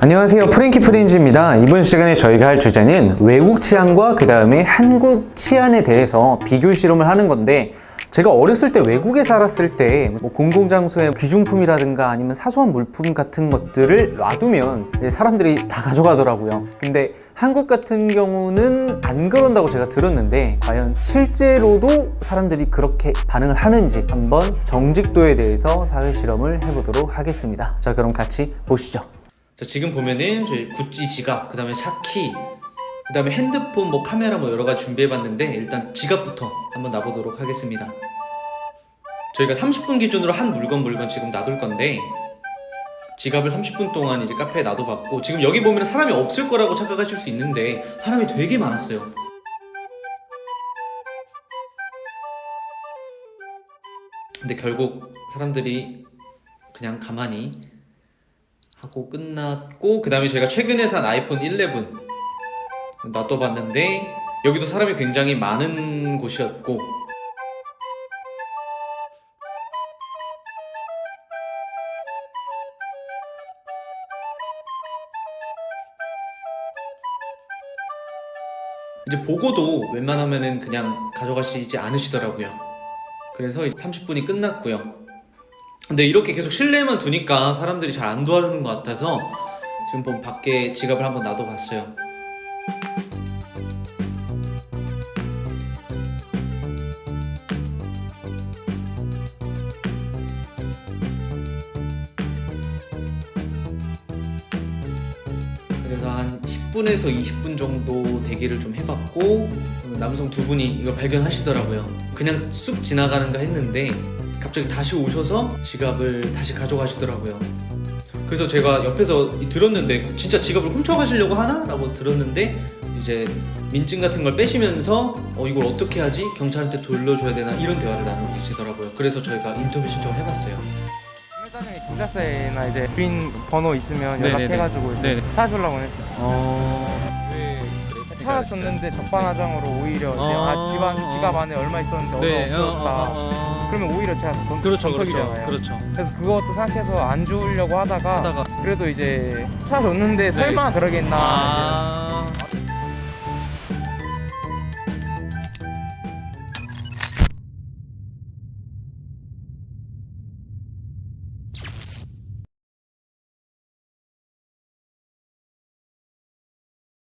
안녕하세요. 프랭키 프린즈입니다. 이번 시간에 저희가 할 주제는 외국 치안과 그 다음에 한국 치안에 대해서 비교 실험을 하는 건데 제가 어렸을 때 외국에 살았을 때 뭐 공공장소에 귀중품이라든가 아니면 사소한 물품 같은 것들을 놔두면 사람들이 다 가져가더라고요. 근데 한국 같은 경우는 안 그런다고 제가 들었는데 과연 실제로도 사람들이 그렇게 반응을 하는지 한번 정직도에 대해서 사회 실험을 해보도록 하겠습니다. 자, 그럼 같이 보시죠. 자, 지금 보면은 저희 구찌 지갑, 그 다음에 샤키, 그 다음에 핸드폰, 뭐 카메라 뭐 여러 가지 준비해봤는데 일단 지갑부터 한번 놔보도록 하겠습니다. 저희가 30분 기준으로 한 물건 물건 지금 놔둘 건데 지갑을 30분 동안 이제 카페에 놔둬봤고 지금 여기 보면 사람이 없을 거라고 착각하실 수 있는데 사람이 되게 많았어요. 근데 결국 사람들이 그냥 가만히 하고 끝났고 그 다음에 저희가 최근에 산 아이폰 11 놔둬봤는데 여기도 사람이 굉장히 많은 곳이었고 이제 보고도 웬만하면은 그냥 가져가시지 않으시더라고요. 그래서 30분이 끝났고요. 근데 이렇게 계속 실내에만 두니까 사람들이 잘 안 도와주는 것 같아서 지금 본 밖에 지갑을 한번 놔둬봤어요. 그래서 한 10분에서 20분 정도 대기를 좀 해봤고 남성 두 분이 이거 발견하시더라고요. 그냥 쑥 지나가는가 했는데 갑자기 다시 오셔서 지갑을 다시 가져가시더라고요. 그래서 제가 옆에서 이- 들었는데 진짜 지갑을 훔쳐가시려고 하나? 라고 들었는데 이제 민증 같은 걸 빼시면서 어 이걸 어떻게 하지? 경찰한테 돌려줘야 되나? 이런 대화를 나누고 계시더라고요. 그래서 저희가 인터뷰 신청을 해봤어요. 경찰서에나 이제 주인 번호 있으면 네네네. 연락해가지고 이제 네네. 찾으려고 했죠. 어... 찾았었는데 적반하장으로 오히려 이제 어. 아 지갑 지갑 안에 얼마 있었는데 네, 얼마 없었다. 그러면 오히려 제가 돈 그렇죠, 그렇죠, 정석이잖아요. 그렇죠. 그래서 그것도 생각해서 안 주려고 하다가, 하다가. 그래도 이제 찾아줬는데 설마 그러겠나. 아...